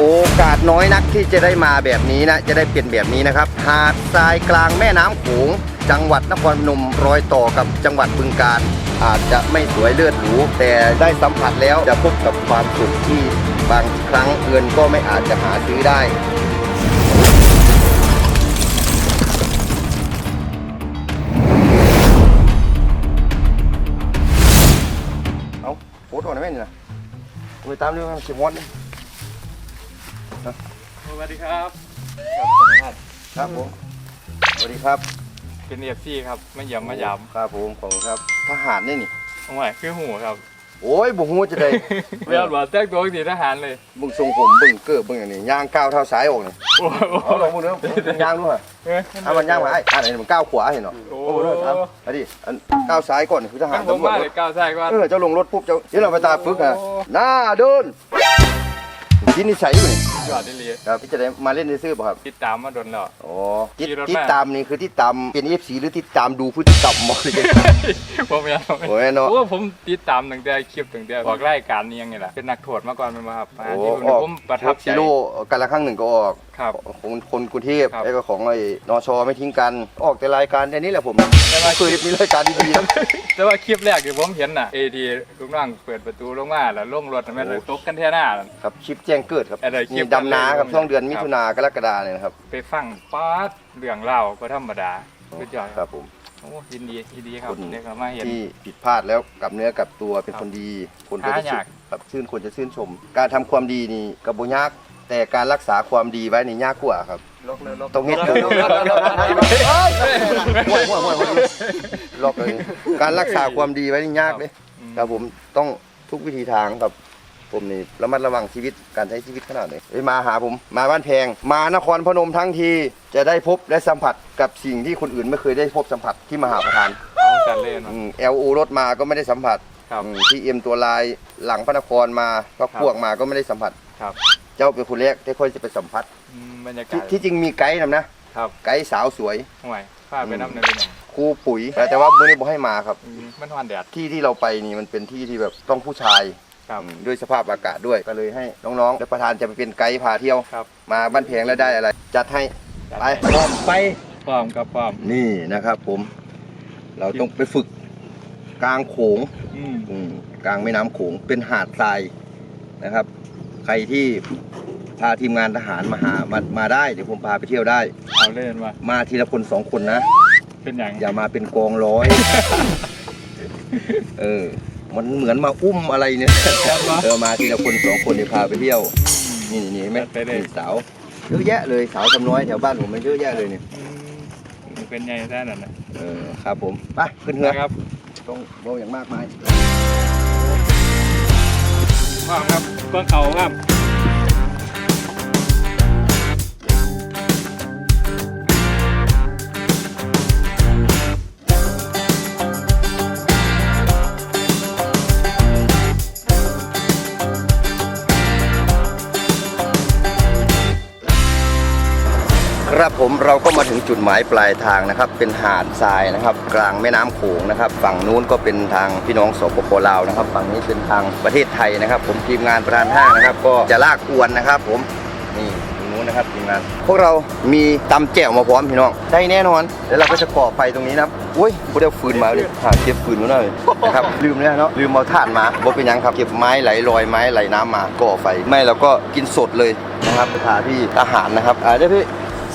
โอกาสน้อยนักที่จะได้มาแบบนี้นะ จะได้เป็นแบบนี้นะครับ หาดทรายกลางแม่น้ำโขง จังหวัดนครพนมรอยต่อกับจังหวัดบึงกาฬอาจจะไม่สวยเลือดหรูแต่ได้สัมผัสแล้วจะพบกับความสุขที่บางครั้งเงินก็ไม่อาจจะหาซื้อได้เอาโคตรอ่อนนแม่นี่นะไปตามเรื่องสิมอน วัสดีครับครับผมสวัสดีครับเป็นเอฟซีครับมาเยี่ยมมายามครับผมขอบคุณครับทหารนี่นี่โอ้ยคือหูครับโอ้ยบุหูจะได้เรียกว่าแจ้งตัวสีทหารเลยบึงทรงผมบึงเกิบบึงอย่างนี้ย่างก้าวเท้าซ้ายออกนี่โอ้โหเอาลองมึงเด้อย่างด้วยเอ้ยเอามันย่างมาไอ้อันไหนมันก้าวขวาเห็นเนาะโอ้โอ้โหเด้อครับอันนี้อันก้าวซ้ายก่อนคือทหารตั้งผมตำรวจมาเลยก้าวซ้ายก่อน เออเจ้าลงรถปุ๊บเจ้าเดี๋ยวเราไปตาฝึกฮะโอ้หน้าเดินกินนิสัยอยู่นี่ ยอดได้เลยครับพี่จะได้มาเล่นในซื้อป่ะครับติดตามมาโดนแล้ว อ๋อติดขี่รถติดมาตามนี่คือติดตามเป็นเอฟซีหรือติดตามดูพฤติกรรมมอเลย ผมยังโอ้ยเนาะ โอ้ผมติดตามตั้งแต่คลิปตั้งแต่ออกรายการนี้ยังไงล่ะเป็นนักโทษมาก่อนเป็นมาครับมาโอ้ที่ออกผมประทับพวกใจซีโร่กันละครั้งหนึ่งก็ออกครับ ของคนกรุงเทพครับแล้วก็ของไอ้นชไม่ทิ้งกัน ออกแต่รายการแค่นี้แหละผมแต่ว่า เคยมีรายการดีๆนะ แต่ว่าคลิปแรกที่ผมเห็นน่ะเอทีลูกน้องเปิดประตูลงมาแล้วลงรถแม่นเลยตกกันแท่หน้าน่ะครับคลิปแจ้งเกิดครับอะไรคลิปนี่ดำนาครับอะไรช่วงเดือนมิครับถุนากรกฎาเนี่ยนะครับไปฟังป๊าดเรื่องเล่าก็ธรรมดาสุดยอดคครัรับบผมโอ้ยินดียินดีครับคนเด็กเรามาเห็นที่ผิดพลาดแล้วกลับเนื้อกลับตัวเป็นครับคนดี คนก็จะหายากครับชื่นคนจะชื่นชม การทำความดีนี่กระบุยากแต่การรักษาความดีไว้นี่ยากกว่าครับลกเลยลกต้องเฮ็ดถูกห่วยห่วยห่วยห่วยล็อกเลยการรักษาความดีไว้นี่ยากเลยครับผมต้องทุกวิธีทางครับ ผมนี่ระมัดระวังชีวิตการใช้ชีวิตขนาดไหนเอ้ยมาหาผมมาบ้านแพง มานครพนมทั้งทีจะได้พบและสัมผัสกับสิ่งที่คนอื่นไม่เคยได้พบสัมผัสที่มหาประธานเอากันเลยเนาะเอลโอรถมาก็ไม่ได้สัมผัสครับทีเอ็มตัวลายหลังพระนครมาพักครับพวกมาก็ไม่ได้สัมผัส ครับเจ้าเป็นคนแรกที่ค่อยจะไปสัมผัสอืมบรรยากาที่ศที่จริงมีไกด์นำนะ ครับไกด์สาวสวยห่วยพาไปน้ำในเป็นหยังครูปุ๋ยแต่แต่ว่าเมื่อนี้บอกให้มาครับ อืมมันหวานแดด ที่ที่เราไปนี่มันเป็นที่ที่แบบต้องผู้ชาย ครับอืมด้วยสภาพอากาศด้วยก็เลยให้น้องๆและประธานจะไปเป็นไกด์พาเที่ยว ครับ มาบ้านแพงแล้วได้อะไร จัดให้ไปพร้อมไปพร้อมกับพร้อมนี่นะครับผม เราต้องไปฝึกกลางโขงอืมอืมกลางแม่น้ำโขงเป็นหาดทรายนะครับ ใครที่พาทีมงานทหารมาหามามาได้เดี๋ยวผมพาไปเที่ยวได้ เอาเล่นว่ามาทีละคนสองคนนะ เป็นอย่างอย่ามาเป็นกองร้อย เออ มันเหมือนมาอุ้มอะไรเนี่ยเออมาทีละคนสองคนเดี๋ยวพาไปเที่ยว นี่นี่เห็นไหมไปเลย นี่สาวเยอะแยะเลยสาวทำน้อยแถวบ้านผมมันเยอะแยะเลยเนี่ยอืมเป็นไงได้นั่นนะเออครับผมไปขึ้นเรือนะครับต้องโบอย่างมากมายพร้อมครับก็เขาครับ ครับผมเราก็มาถึงจุดหมายปลายทางนะครับ เป็นหาดทรายนะครับ กลางแม่น้ำโขงนะครับ ฝั่งนู้นก็เป็นทางพี่น้องสปปลาวนะครับ ฝั่งนี้เป็นทางประเทศไทยนะครับ ผมทีมงานประธานห้างนะครับ ก็จะลากอวนนะครับ ผมนี่ตรงนู้นนะครับทีมงาน พวกเรามีตำแจ่วมาพร้อมพี่น้องได้แน่นอนแล้วเราก็จะก่อไฟตรงนี้นะครับอุ้ยกูได้เอาฟืนมาเลยหาเก็บฟืนมาหน่อยนะครับลืมแล้วเนาะลืมเอาถ่านมาบ่เป็นยังครับเก็บไม้ไหลลอยไม้ไหลน้ำมาก่อไฟไม่เราก็กินสดเลยนะครับไปทาที่อาหารนะครับอ่าเดี๋ยวพี่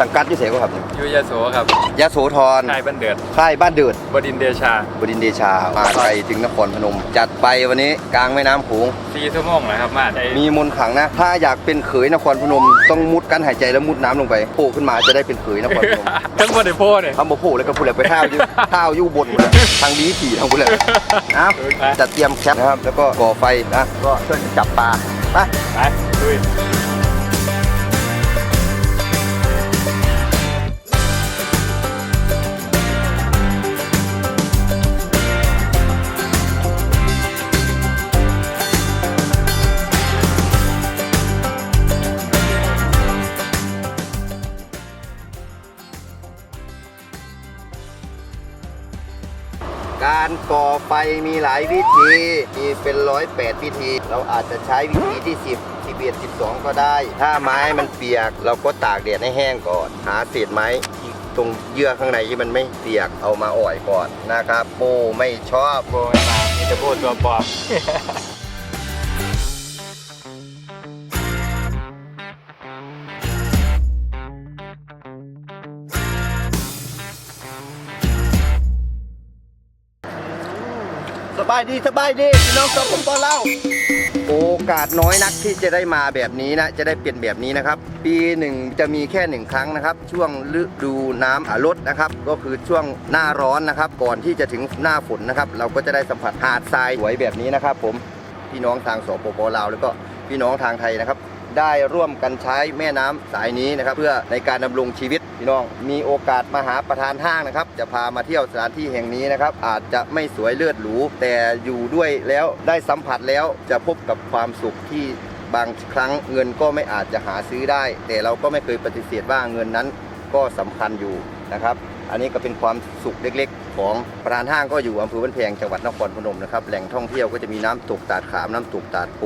สังกัดที่เสกครับยูยาโสครับยะโสธรนายบันเดือดค่ายบ้านเดือดบดินทร์เดชาบดินทร์เดชา มาไกลถึงนครพนม จัดไปวันนี้กลางแม่น้ำโขง สี่ชั่วโมงนะครับ มาได้มีมนต์ขลังนะ ถ้าอยากเป็นเขยนครพนม ต้องมุดกั้นหายใจแล้วมุดน้ำลงไปโผล่ขึ้นมาจะได้เป็นเขยนครพนมทั้งบริโภคเนี่ยทำบ่โผล่แล้วก็พูดแล้วไปท่าอยู่ ท่าอยู่บนหมดเลยทางดีขี่ทางพูดเลยนะเออไปจัดเตรียมแคปนะครับ แล้วก็ก่อไฟนะ ก็ช่วยกันจับปลาไป ไปลุ การก่อไฟมีหลายวิธีมีเป็นร้อยแปดวิธี เราอาจจะใช้วิธีที่ 10 10เบียด12 ก็ได้ ถ้าไม้มันเปียก เราก็ตากแดดให้แห้งก่อน หาเศษไม้ที่ตรงเยื่อข้างในที่มันไม่เปียกเอามาอ่อยก่อนนะครับโบไม่ชอบโบยมามีแต่โบตัวปลอมายดีสบายดีพี่น้องสปปลาวโอกาสน้อยนักที่จะได้มาแบบนี้นะจะได้เปลี่ยนแบบนี้นะครับ ปีหนึ่งจะมีแค่หนึ่งครั้งนะครับ ช่วงฤดูน้ำอ่าลดนะครับ ก็คือช่วงหน้าร้อนนะครับ ก่อนที่จะถึงหน้าฝนนะครับ เราก็จะได้สัมผัสหาดทรายสวยแบบนี้นะครับ ผมพี่น้องทางสปปลาวแล้วก็พี่น้องทางไทยนะครับ ได้ร่วมกันใช้แม่น้ำสายนี้นะครับ เพื่อในการดำรงชีวิตพี่น้อง มีโอกาสมาหาประธานห้างนะครับ จะพามาเที่ยวสถานที่แห่งนี้นะครับ อาจจะไม่สวยเลือดหรูแต่อยู่ด้วยแล้วได้สัมผัสแล้วจะพบกับความสุขที่บางครั้งเงินก็ไม่อาจจะหาซื้อได้ แต่เราก็ไม่เคยปฏิเสธว่าเงินนั้นก็สำคัญอยู่นะครับ อันนี้ก็เป็นความสุขเล็กๆ ของประธานห้างก็อยู่อำเภอบ้านแพงจังหวัดนครพนมนะครับ แหล่งท่องเที่ยวก็จะมีน้ำตกตาดขามน้ำตกตาดโพ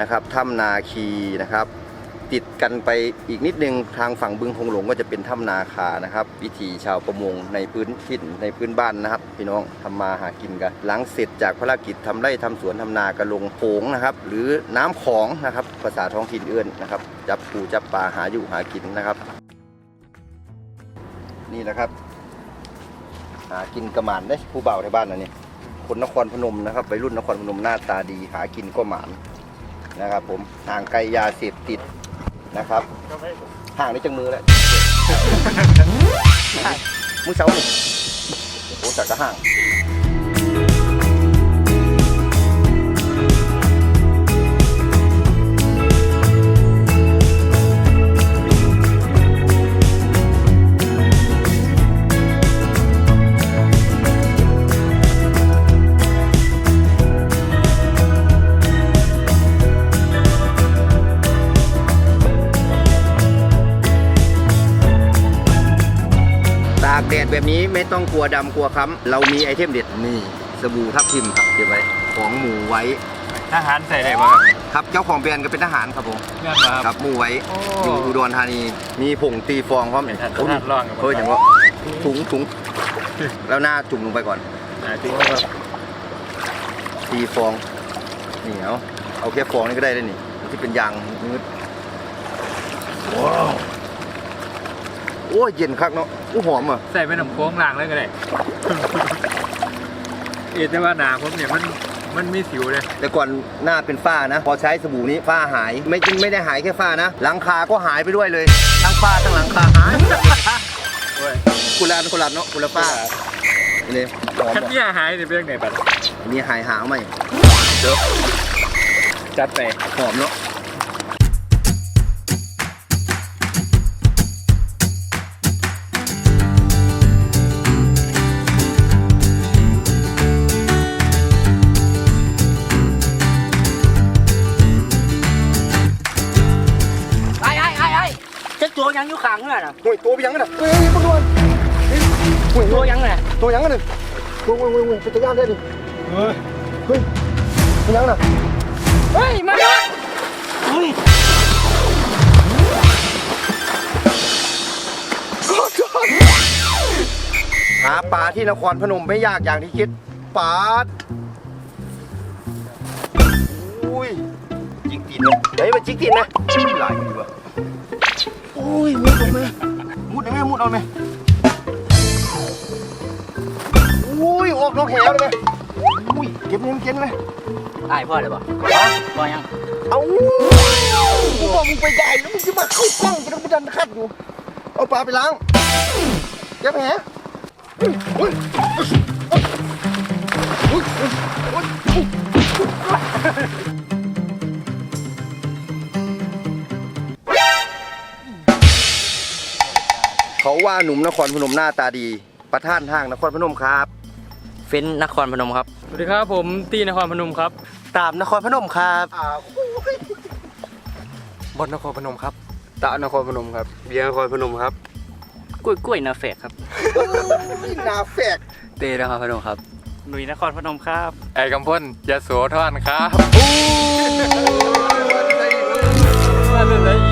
นะครับถ้ำนาคีนะครับ ติดกันไปอีกนิดนึงทางฝั่งบึงคงหลงก็จะเป็นถ้ำนาคานะครับ วิถีชาวประมงในพื้นถิ่นในพื้นบ้านนะครับ พี่น้องทำมาหากินกัน หลังเสร็จจากภารกิจทำไร่ทำสวนทำนากันลงโขงนะครับ หรือน้ำของนะครับภาษาท้องถิ่นเอื้อนนะครับ จับปูจับปลาหาอยู่หากินนะครับ นี่นะครับ หากินกระหมานได้ผู้เบาในบ้านนะนี่คนนครพนมนะครับไปรุ่นนครพนมหน้าตาดีหากินก็หมาน นะครับผมห่างไกลยาเสพติดนะครับห่างได้จังมือแล้วมือเสาหนึ่งโอ้จักกระห่าง แดดแบบนี้ไม่ต้องกลัวดำกลัวค้ำเรามีไอเทมเด็ดนี่สบู่ทับทิมครับเก็บไว้ของหมูไว้ทหารใส่ได้ป่ะครับครับเจ้าของแบรนด์ก็เป็นทหารครับผมเงื่อนมาคครัรับบหมูไว้โอ้อยู่อุดรธานีมีผงตีฟองพร้อมเป็นทหารโอ้ยทหารร่องกับเฮ้ยอย่างว่าถุงถุงแล้วหน้าจุ่มลงไปก่อนอ่าจริงครับตีฟองนี่เอาเอาแค่ฟองนี่ก็ได้เลยนี่ที่เป็นยางนืดว้าว โอ้ยเย็นคักเนาะอู้หอมอะใส่เป็นน้ำโค้งล่างเลยก็ได้ เอ็ดแต่ว่าหนาผมเนี่ยมันมันมีสิวเลย แต่ก่อนหน้าเป็นฝ้านะ พอใช้สบู่นี้ฝ้าหาย ไม่ไม่ได้หายแค่ฝ้านะ หลังคาก็หายไปด้วยเลย ทั้งฝ้าทั้งหลังคาหายโอ้ยกุลากุลาเนาะกุลาฝ้านี่หอมคันอะที่หายเนี่ยเป็นยังไงบัดอันนี่หายหางไหมเด้อจัดไป หอมเนาะ อยู่ข้างเงื่อนอะห่วยตัวไปยังกันอะเฮ้ยพวกนวลห่วยตัวยังไงตัวยังกันเลยห่วยห่วยห่วยห่วยเป็นตัวย่านได้ดิเฮ้ยเฮ้ยตัวยังน่ะเฮ้ยมาเลยเฮ้ยหาปลาที่นครพนมไม่ยากอย่างที่คิดปลาดอุ้ยจิกตีนเลยเฮ้ยมันจิกตีนนะหลายมือว่ะ อุ้ยมุดออกไหมมุดได้ไหมมุดเอาไหมอุ้ยออกนอกแหวเลยไหมอุ้ยเก็บเงินเก็บเลยไอ้พ่อเลยบ่พ่อยัง เอากูบอกมึงไปใหญ่แล้วมึงจะมาเข้ากล้องจะต้องไปดันคัดอยู่ เอาปลาไปล้างเก็บแหอุ้ยอุ้ยอุ้ยอุ้ยอุ้ย เขาว่าหนุ่มนครพนมหน้าตาดี ประท่านห้างนครพนมครับ เฟ้นนครพนมครับ สวัสดีครับผมตีนครพนมครับ ตามนครพนมครับบนนครพนมครับ ตะนครพนมครับ เบียร์นครพนมครับ กล้วยกล้วยนาเฟกครับนาแฝกเตนครพนมครับ หนุ่ยนครพนมครับ ไอ้กำพ่นยาโสธรครับโอ้ยจะใส่อี